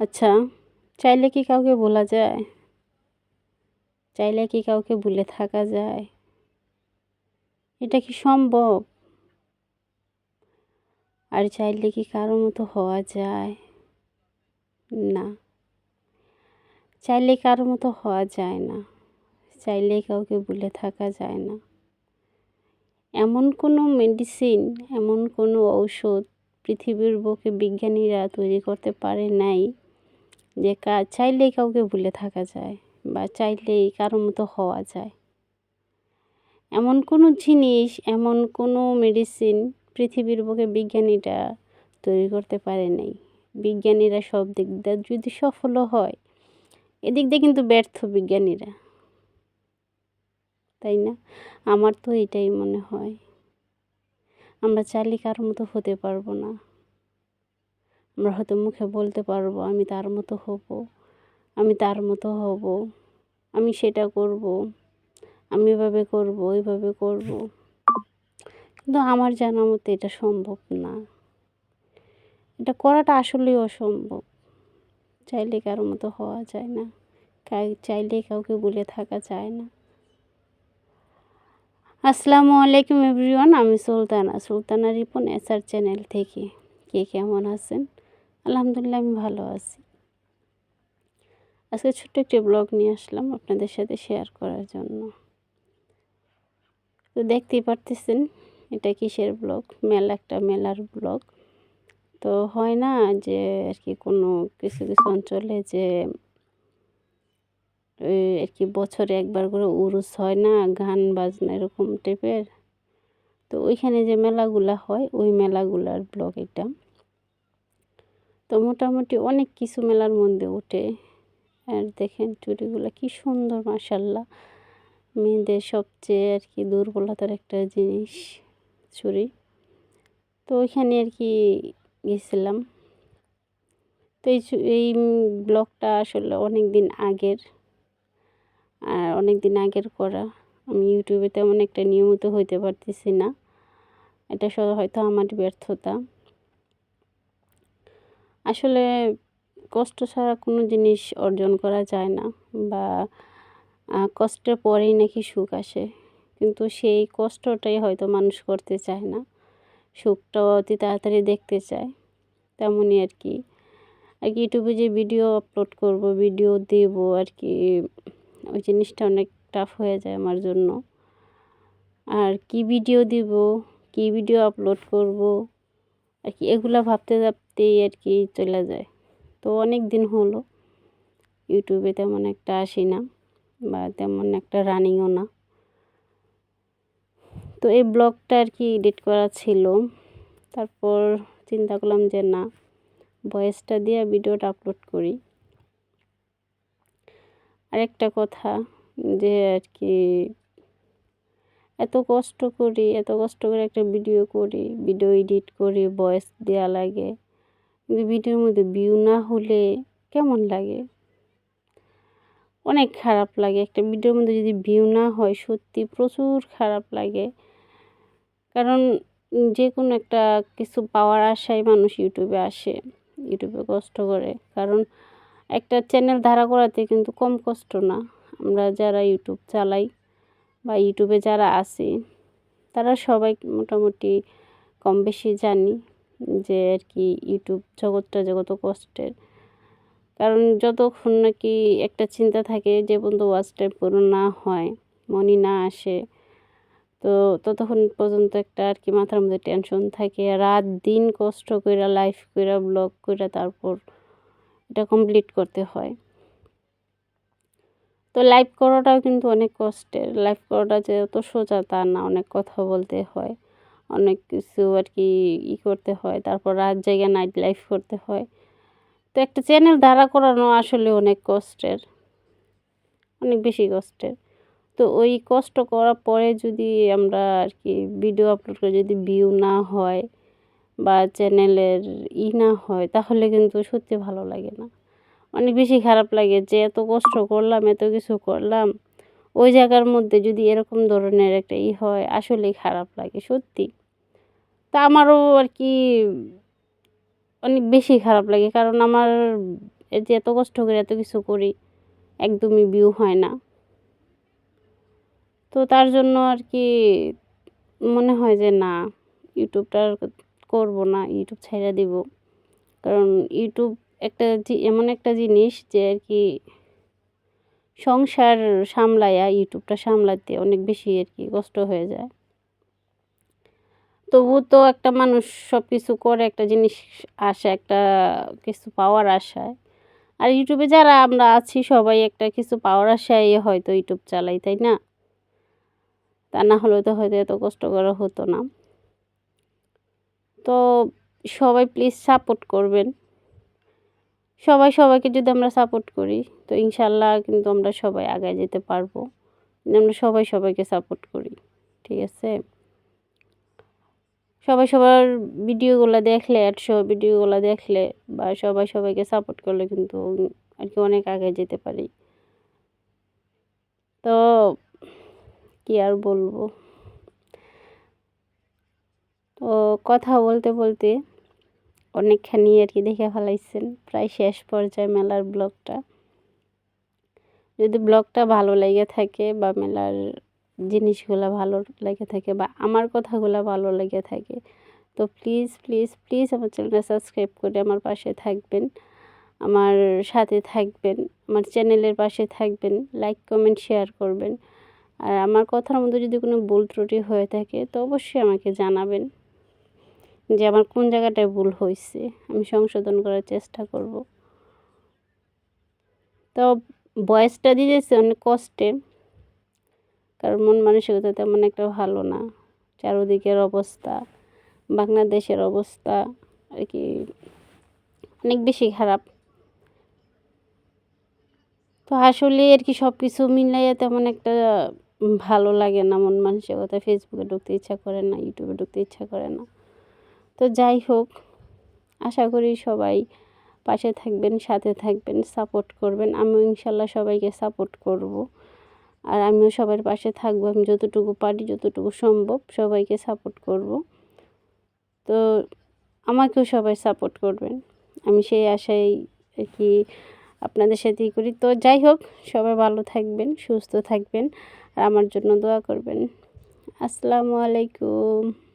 আচ্ছা চাইলে কি কাউকে বলা যায়? চাইলে কি কাউকে ভুলে থাকা যায়? এটা কি সম্ভব? আর চাইলে কি কারও মতো হওয়া যায়? না। চাইলে কারও মতো হওয়া যায় না। চাইলে কাউকে ভুলে থাকা যায় না। এমন কোনো মেডিসিন, এমন কোনো ঔষধ পৃথিবীর বুকে বিজ্ঞানীরা তৈরি করতে পারে নাই? যে কাজ চাইলেই কাউকে ভুলে থাকা যায় বা চাইলেই কারও মতো হওয়া যায়। এমন কোনো জিনিস, এমন কোনো মেডিসিন পৃথিবীর বুকে বিজ্ঞানীরা তৈরি করতে পারে নাই। বিজ্ঞানীরা সব দিক দিয়ে যদি সফলও হয়, এদিক দিয়ে কিন্তু ব্যর্থ বিজ্ঞানীরা। তাই না? আমার তো এটাই মনে হয়। আমরা চাইলে কারোর মতো হতে পারব না। আমরা হয়তো মুখে বলতে পারব, আমি তার মতো হব, আমি তার মতো হব, আমি সেটা করব, আমি এভাবে করব, ওইভাবে করব। কিন্তু আমার জানা মতো এটা সম্ভব না। এটা করাটা আসলেই অসম্ভব। চাইলে কারোর মতো হওয়া যায় না। চাইলে কাউকে বলে থাকা যায় না। আসসালামু আলাইকুম এভরিওয়ান, আমি সুলতানা সুলতানা রিপন এসআর চ্যানেল থেকে। কে কেমন আছেন? আলহামদুলিল্লাহ, আমি ভালো আছি। আজকে ছোট্ট একটি ব্লগ নিয়ে আসলাম আপনাদের সাথে শেয়ার করার জন্য। তো দেখতেই পারতেছেন, এটা কিসের ব্লগ? মেলা একটা মেলার ব্লগ। তো হয় না যে আর কি কোনো কিছু কিছু অঞ্চলে যে আর কি বছরে একবার করে উরুস হয় না, গান বাজনা এরকম টাইপের তো ওইখানে যে মেলাগুলা হয়, ওই মেলাগুলার ব্লগ এটা। তো মোটামুটি অনেক কিছু মেলার মধ্যে ওঠে আর দেখেন চুড়িগুলো কি সুন্দর মাসাল্লাহ মেয়েদের সবচেয়ে আর কি দুর্বলতার একটা জিনিস চুড়ি। তো ওইখানে আর কি গেছিলাম। তো এই এই ব্লগটা আসলে অনেক দিন আগের। আর অনেক দিন আগের করা। আমি ইউটিউবে তেমন একটা নিয়মিত হইতে পারতেছি না। এটা হয়তো আমার ব্যর্থতা। আসলে কষ্ট ছাড়া কোনো জিনিস অর্জন করা যায় না বা কষ্টের পরেই নাকি সুখ আসে। কিন্তু সেই কষ্টটাই হয়তো মানুষ করতে চায় না। সুখটাও অতি তাড়াতাড়ি দেখতে চায়। তেমনই আর কি। আর কি ইউটিউবে যে ভিডিও আপলোড করব, ভিডিও দেব আর কি, ওই জিনিসটা অনেক টাফ হয়ে যায় আমার জন্য। আর কি ভিডিও দিব, কি ভিডিও আপলোড করব আর কি, এগুলো ভাবতে ভাবতেই আর কি চলে যায়। তো অনেক দিন হলো, ইউটিউবে তেমন একটা আসি না বা তেমন একটা রানিংও না। তো এই ব্লগটা আর কি এডিট করা ছিল। তারপর চিন্তা করলাম যে না ভয়েসটা দিয়ে ভিডিওটা আপলোড করি। আরেকটা কথা যে আর কি এত কষ্ট করি, এত কষ্ট করে একটা ভিডিও করি ভিডিও এডিট করি ভয়েস দেওয়া লাগে। কিন্তু ভিডিওর মধ্যে ভিউ না হলে কেমন লাগে? অনেক খারাপ লাগে। একটা ভিডিওর মধ্যে যদি ভিউ না হয়, সত্যি প্রচুর খারাপ লাগে। কারণ যে কোনো একটা কিছু পাওয়ার আশায় মানুষ ইউটিউবে আসে ইউটিউবে কষ্ট করে। কারণ একটা চ্যানেল ধারা করাতে কিন্তু কম কষ্ট না। আমরা যারা ইউটিউব চালাই বা ইউটিউবে যারা আছে, তারা সবাই মোটামুটি কম বেশি জানি যে আর কি ইউটিউব জগৎটা কত কষ্টের। কারণ যতক্ষণ নাকি একটা চিন্তা থাকে যে পর্যন্ত ওয়াচ পুরো না হয় মনি না আসে, তো ততক্ষণ পর্যন্ত একটা আর কি মাথার মধ্যে টেনশন থাকে। রাত দিন কষ্ট করে লাইফ করে ব্লগ করে তারপর এটা কমপ্লিট করতে হয়। তো লাইভ করাটাও কিন্তু অনেক কষ্টের। লাইভ করাটা যে অত সোজা তা না, অনেক কথা বলতে হয়, অনেক কিছু আর কি ই করতে হয়, তারপর রাত জায়গায় নাইট লাইফ করতে হয়। তো একটা চ্যানেল দাঁড়া করানো আসলে অনেক কষ্টের, অনেক বেশি কষ্টের। তো ওই কষ্ট করার পরে যদি আমরা আর কি ভিডিও আপলোড করে যদি ভিউ না হয় বা চ্যানেলের ই না হয়, তাহলে কিন্তু সত্যি ভালো লাগে না। অনেক বেশি খারাপ লাগে যে এত কষ্ট করলাম, এত কিছু করলাম। ওই জায়গার মধ্যে যদি এরকম ধরনের একটা ই হয় আসলেই খারাপ লাগে, সত্যি। তা আমারও আর কি অনেক বেশি খারাপ লাগে, কারণ আমার যে এত কষ্ট করে এত কিছু করি, একদমই ভিউ হয় না। তো তার জন্য আর কি মনে হয় যে না ইউটিউবটা করব না ইউটিউব ছেড়ে দিব। কারণ ইউটিউব একটা এমন একটা জিনিস যে আর কি সংসার সামলায়া, ইউটিউবটা সামলাতে অনেক বেশি আর কি কষ্ট হয়ে যায়। তবু তো একটা মানুষ সব কিছু করে, একটা জিনিস আসে, একটা কিছু পাওয়ার আশায়। আর ইউটিউবে যারা আমরা আছি, সবাই একটা কিছু পাওয়ার আশায় হয়তো ইউটিউব চালাই, তাই না? তা না হলে তো হয়তো এত কষ্ট করা হতো না। তো সবাই প্লিজ সাপোর্ট করবেন। সবাই সবাইকে যদি আমরা সাপোর্ট করি, তো ইনশাল্লাহ কিন্তু আমরা সবাই আগায় যেতে পারব। আমরা সবাই সবাইকে সাপোর্ট করি, ঠিক আছে? সবাই সবার ভিডিওগুলো দেখলে একশো ভিডিওগুলো দেখলে বা সবাই সবাইকে সাপোর্ট করলে কিন্তু আর কি অনেক আগে যেতে পারি। তো কি আর বলব? তো কথা বলতে বলতে অনেকখানি আর কি দেখে ফেলাইছেন। প্রায় শেষ পর্যায়ে মেলার ব্লগটা। যদি ব্লগটা ভালো লেগে থাকে বা মেলার জিনিসগুলো ভালো লেগে থাকে বা আমার কথাগুলো ভালো লেগে থাকে, তো প্লিজ প্লিজ প্লিজ আমার চ্যানেলটা সাবস্ক্রাইব করে আমার পাশে থাকবেন। আমার সাথে থাকবেন, আমার চ্যানেলের পাশে থাকবেন লাইক কমেন্ট শেয়ার করবেন। আর আমার কথার মধ্যে যদি কোনো ভুল ত্রুটি হয়ে থাকে, তো অবশ্যই আমাকে জানাবেন। যে আমার কোন জায়গাটায় ভুল হয়েছে, আমি সংশোধন করার চেষ্টা করব। তো বয়সটা দিয়েছে অনেক কষ্টে, কারণ মন মানসিকতা তেমন একটা ভালো না। চারোদিকের অবস্থা, বাংলাদেশের অবস্থা আর কি অনেক বেশি খারাপ। তো আসলে আর কি সব কিছু মিলাইয়া তেমন একটা ভালো লাগে না মন মানসিকতা। ফেসবুকে ঢুকতে ইচ্ছা করে না ইউটিউবে ঢুকতে ইচ্ছা করে না। তো যাই হোক, আশা করি সবাই পাশে থাকবেন, সাথে থাকবেন সাপোর্ট করবেন। আমিও ইনশাল্লাহ সবাইকে সাপোর্ট করব। আর আমিও সবার পাশে থাকব। আমি যতটুকু পারি, যতটুকু সম্ভব সবাইকে সাপোর্ট করব। তো আমাকেও সবাই সাপোর্ট করবেন। আমি সেই আশাই আর কি আপনাদের সাথেই করি। তো যাই হোক, সবাই ভালো থাকবেন, সুস্থ থাকবেন। আর আমার জন্য দোয়া করবেন। আসসালামু আলাইকুম।